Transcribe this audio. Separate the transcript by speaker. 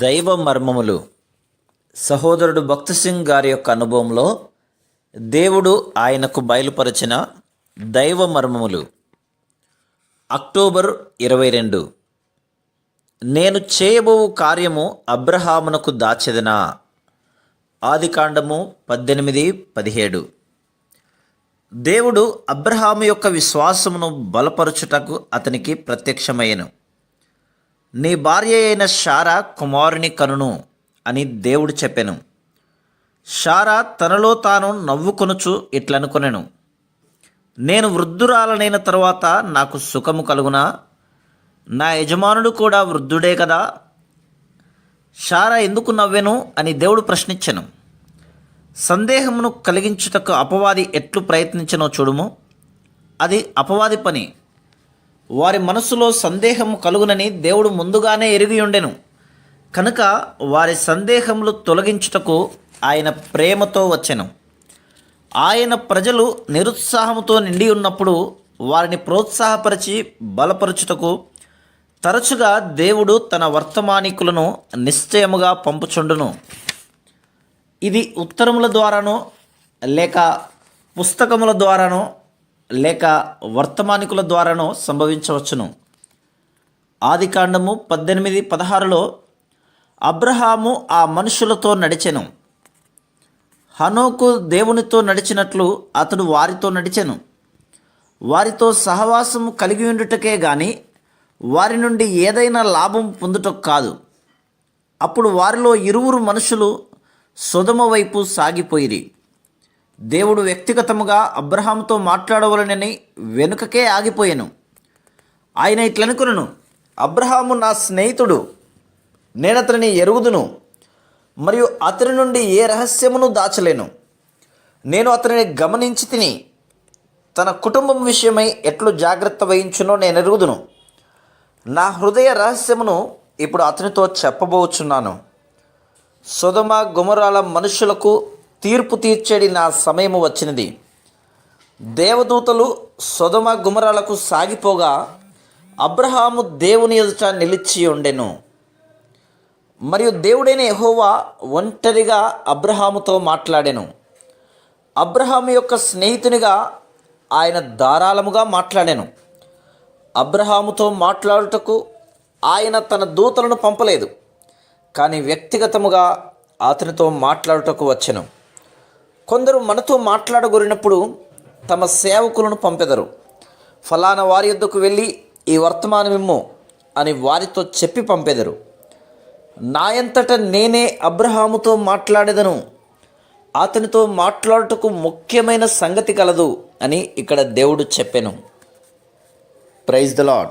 Speaker 1: దైవ మర్మములు సహోదరుడు భక్త సింగ్ గారి యొక్క అనుభవంలో దేవుడు ఆయనకు బయలుపరిచిన దైవ మర్మములు అక్టోబర్ ఇరవై రెండు. నేను చేయబోవు కార్యము అబ్రహామునకు దాచెదనా? ఆదికాండము పద్దెనిమిది పదిహేడు. దేవుడు అబ్రహాము యొక్క విశ్వాసమును బలపరచుటకు అతనికి ప్రత్యక్షమయ్యను. నీ భార్య అయిన షారా కుమారుని కనును అని దేవుడు చెప్పెను. షారా తనలో తాను నవ్వుకొనుచు ఇట్లనుకొనెను. నేను వృద్ధురాలనైన తరువాత నాకు సుఖము కలుగునా? నా యజమానుడు కూడా వృద్ధుడే కదా? షారా ఎందుకు నవ్వెను అని దేవుడు ప్రశ్నించెను. సందేహమును కలిగించుటకు అపవాది ఎట్లు ప్రయత్నించనో చూడుము. అది అపవాది పని. వారి మనసులో సందేహము కలుగునని దేవుడు ముందుగానే ఎరిగి ఉండెను. కనుక వారి సందేహములు తొలగించుటకు ఆయన ప్రేమతో వచ్చెను. ఆయన ప్రజలు నిరుత్సాహముతో నిండి ఉన్నప్పుడు వారిని ప్రోత్సాహపరిచి బలపరచుటకు తరచుగా దేవుడు తన వర్తమానికులను నిశ్చయముగా పంపుచుండును. ఇది ఉత్తరముల ద్వారానో లేక పుస్తకముల ద్వారానో లేక వర్తమానికుల ద్వారానో సంభవించవచ్చును. ఆదికాండము పద్దెనిమిది పదహారులో అబ్రహాము ఆ మనుషులతో నడిచెను. హనోకు దేవునితో నడిచినట్లు అతడు వారితో నడిచెను. వారితో సహవాసము కలిగి ఉండుటకే గాని వారి నుండి ఏదైనా లాభం పొందుటకు కాదు. అప్పుడు వారిలో ఇరువురు మనుషులు సుధమ వైపు సాగిపోయిరి. దేవుడు వ్యక్తిగతముగా అబ్రహాంతో మాట్లాడవలనని వెనుకకే ఆగిపోయాను. ఆయన ఇట్లనుకును అబ్రహాము నా స్నేహితుడు నేను అతనిని ఎరుగుదును మరియు అతని నుండి ఏ రహస్యమును దాచలేను. నేను అతనిని గమనించి తిని తన కుటుంబం విషయమై ఎట్లు జాగ్రత్త వహించునో నేను ఎరుగుదును. నా హృదయ రహస్యమును ఇప్పుడు అతనితో చెప్పబోచున్నాను. సుధమ గుమరాల మనుషులకు తీర్పు తీర్చేడి నా సమయము వచ్చినది. దేవదూతలు సుధమ గుమరాలకు సాగిపోగా అబ్రహాము దేవుని ఎదుట నిలిచి ఉండెను. మరియు దేవుడైన ఎహోవా ఒంటరిగా అబ్రహాముతో మాట్లాడెను. అబ్రహాము యొక్క స్నేహితునిగా ఆయన ధారాళముగా మాట్లాడాను. అబ్రహాముతో మాట్లాడుటకు ఆయన తన దూతలను పంపలేదు. కానీ వ్యక్తిగతముగా అతనితో మాట్లాడుటకు వచ్చెను. కొందరు మనతో మాట్లాడగోరినప్పుడు తమ సేవకులను పంపెదరు. ఫలానా వారి యొద్దకు వెళ్ళి ఈ వర్తమానమిమ్ము అని వారితో చెప్పి పంపెదరు. నాయంతట నేనే అబ్రహాముతో మాట్లాడేదను అతనితో మాట్లాడుటకు ముఖ్యమైన సంగతి కలదు అని ఇక్కడ దేవుడు చెప్పాను. Praise the lord